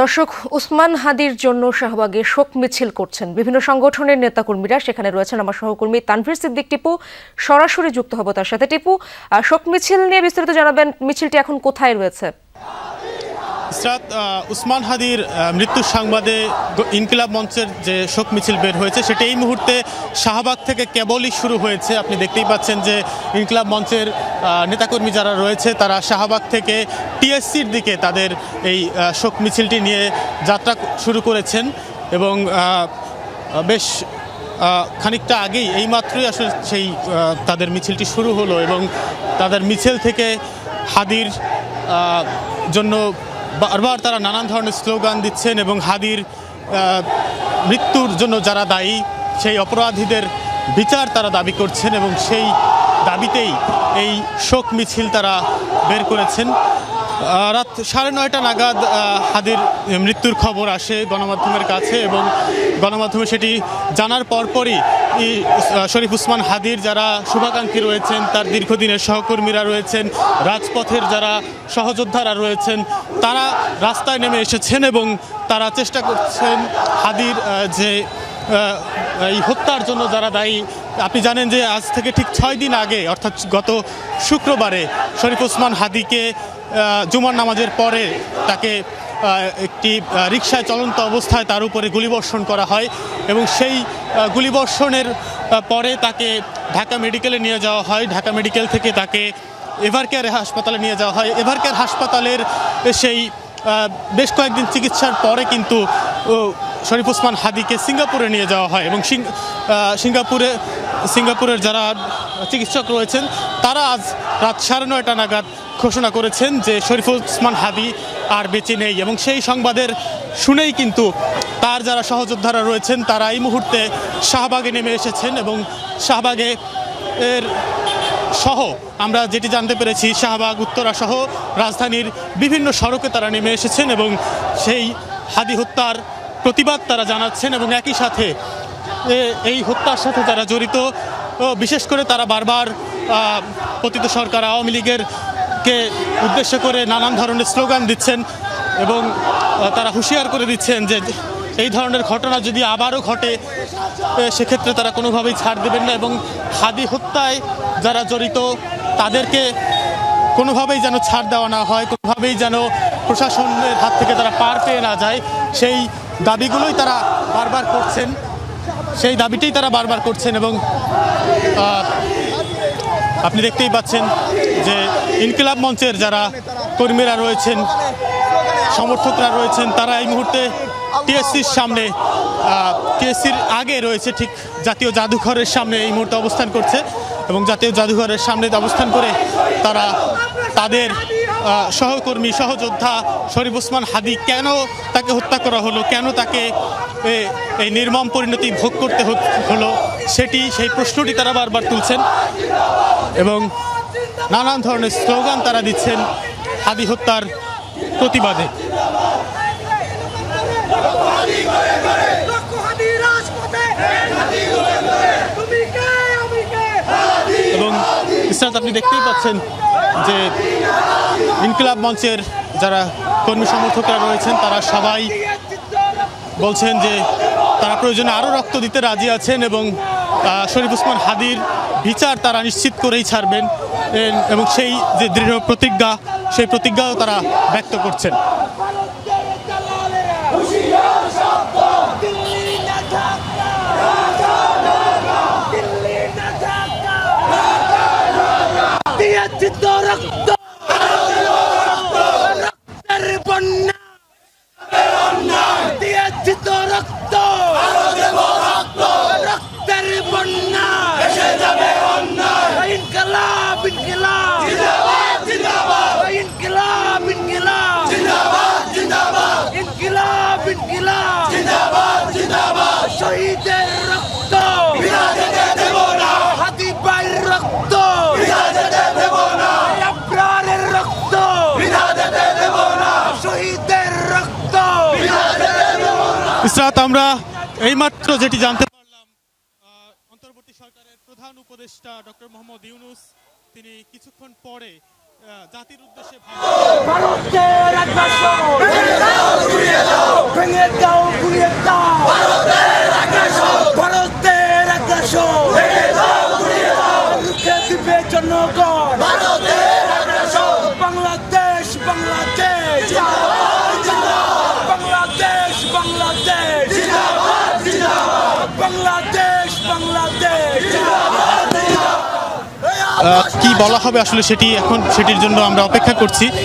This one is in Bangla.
দর্শক, উসমান হাদির জন্য শাহবাগে শোক মিছিল করছেন বিভিন্ন সংগঠনের নেতাকর্মীরা। সেখানে রয়েছেন আমার সহকর্মী তানভীর সিদ্দিক টিপু। সরাসরি যুক্ত হব তার সাথে। টিপু শোক মিছিল নিয়ে বিস্তারিত জানাবেন। মিছিলটি এখন কোথায় রয়েছে? ইসরাত উসমান হাদির আহ, মৃত্যুর সংবাদে ইনকিলাব মঞ্চের যে শোক মিছিল বের হয়েছে সেটা এই মুহূর্তে শাহবাগ থেকে কেবলই শুরু হয়েছে। আপনি দেখতেই পাচ্ছেন যে ইনকিলাব মঞ্চের নেতাকর্মী যারা রয়েছে তারা শাহবাগ থেকে টিএসসির দিকে তাদের এই শোক মিছিলটি নিয়ে যাত্রা শুরু করেছেন এবং বেশ খানিকটা আগেই এইমাত্রই আসলে সেই তাদের মিছিলটি শুরু হলো এবং তাদের মিছিল থেকে হাদির জন্য বারবার তারা নানান ধরনের স্লোগান দিচ্ছেন এবং হাদির মৃত্যুর জন্য যারা দায়ী, সেই অপরাধীদের বিচার তারা দাবি করছেন এবং সেই দাবিতেই এই শোক মিছিল তারা বের করেছেন। রাত সাড়ে নয়টা নাগাদ হাদির মৃত্যুর খবর আসে গণমাধ্যমের কাছে এবং গণমাধ্যমে সেটি জানার পরপরই শরীফ উসমান হাদির যারা শুভাকাঙ্ক্ষী রয়েছেন, তার দীর্ঘদিনের সহকর্মীরা রয়েছেন, রাজপথের যারা সহযোদ্ধারা রয়েছেন, তারা রাস্তায় নেমে এসেছেন এবং তারা চেষ্টা করছেন হাদির যে এই হত্যার জন্য যারা দায়ী, আপনি জানেন যে আজ থেকে ঠিক ছয় দিন আগে, অর্থাৎ গত শুক্রবারে, শরীফ ওসমান হাদিকে জুমার নামাজের পরে তাকে একটি রিক্সায় চলন্ত অবস্থায় তার উপরে গুলিবর্ষণ করা হয় এবং সেই গুলিবর্ষণের পরে তাকে ঢাকা মেডিকেলে নিয়ে যাওয়া হয়। ঢাকা মেডিকেল থেকে তাকে এভারকেয়ার হাসপাতালে নিয়ে যাওয়া হয়। এভারকেয়ার হাসপাতালের সেই বেশ কয়েকদিন চিকিৎসার পরে কিন্তু শরীফ ওসমান হাদিকে সিঙ্গাপুরে নিয়ে যাওয়া হয় এবং সিঙ্গাপুরে, সিঙ্গাপুরের যারা চিকিৎসক রয়েছেন, তারা আজ রাত সাড়ে নয়টা নাগাদ ঘোষণা করেছেন যে শরীফ ওসমান হাদি আর বেঁচে নেই এবং সেই সংবাদের শুনেই কিন্তু তার যারা সহযোদ্ধারা রয়েছেন, তারা এই মুহূর্তে শাহবাগে নেমে এসেছেন এবং শাহবাগে এর সহ আমরা যেটি জানতে পেরেছি, শাহবাগ, উত্তরা সহ রাজধানীর বিভিন্ন সড়কে তারা নেমে এসেছেন এবং সেই হাদি হত্যার প্রতিবাদ তারা জানাচ্ছেন এবং একই সাথে এই হত্যার সাথে তারা জড়িত। বিশেষ করে তারা বারবার পতিত সরকার আওয়ামী লীগের কে উদ্দেশ্য করে নানান ধরনের স্লোগান দিচ্ছেন এবং তারা হুঁশিয়ার করে দিচ্ছেন যে এই ধরনের ঘটনা যদি আবারও ঘটে সেক্ষেত্রে তারা কোনোভাবেই ছাড় দেবেন না এবং হাদি হত্যায় যারা জড়িত, তাদেরকে কোনোভাবেই যেন ছাড় দেওয়া না হয়, কোনোভাবেই যেন প্রশাসনের হাত থেকে তারা পার পেয়ে না যায়। সেই দাবিগুলোই তারা বারবার করছেন। সেই দাবিটাই তারা বারবার করছেন এবং আপনি দেখতেই পাচ্ছেন যে ইনকিলাব মঞ্চের যারা কর্মীরা রয়েছেন, সমর্থকরা রয়েছেন, তারা এই মুহূর্তে টিএসসির সামনে টিএসসির আগে রয়েছে ঠিক জাতীয় জাদুঘরের সামনে এই মুহূর্তে অবস্থান করছে এবং জাতীয় জাদুঘরের সামনে অবস্থান করে তারা তাদের সহকর্মী, সহযোদ্ধা শরীফ ওসমান হাদি কেন তাকে হত্যা করা হলো? কেন তাকে এই নির্মম পরিণতি ভোগ করতে হলো? সেটি, সেই প্রশ্নটি তারা বারবার তুলছেন এবং নানান ধরনের স্লোগান তারা দিচ্ছেন হাদি হত্যার প্রতিবাদে। এবং আপনি দেখতেই পাচ্ছেন যে ইনকিলাব মঞ্চের যারা কর্মী সমর্থকরা রয়েছেন, তারা সবাই বলছেন যে তারা প্রয়োজনে আরও রক্ত দিতে রাজি আছেন এবং শরীফ ওসমান হাদির বিচার তারা নিশ্চিত করেই ছাড়বেন। এবং সেই যে দৃঢ় প্রতিজ্ঞা, সেই প্রতিজ্ঞাও তারা ব্যক্ত করছেন দিল্লি না ঢাকা দিল্লি না ঢাকা দিয়েছি তো রক্ত রক্তের বন্যা দিয়েছি তো রক্ত রক্তের বন্যা ইনকলাব ইনকলাব ইনকলাব ইনকলাব ইনকিলাব ইনকিলাব শহীদের রক্ত হাতি পায়ের রক্ত আব্রারের রক্ত শহীদের রক্ত ইসরাত আমরা এইমাত্র যেটি জানতে পারলাম অন্তর্বর্তী সরকারের প্রধান উপদেষ্টা ডক্টর মোহাম্মদ ইউনুস, তিনি কিছুক্ষণ পরে জাতির উদ্দেশ্যে কি বলা হবে আসলে সেটি এখন সেটির জন্য আমরা অপেক্ষা করছি।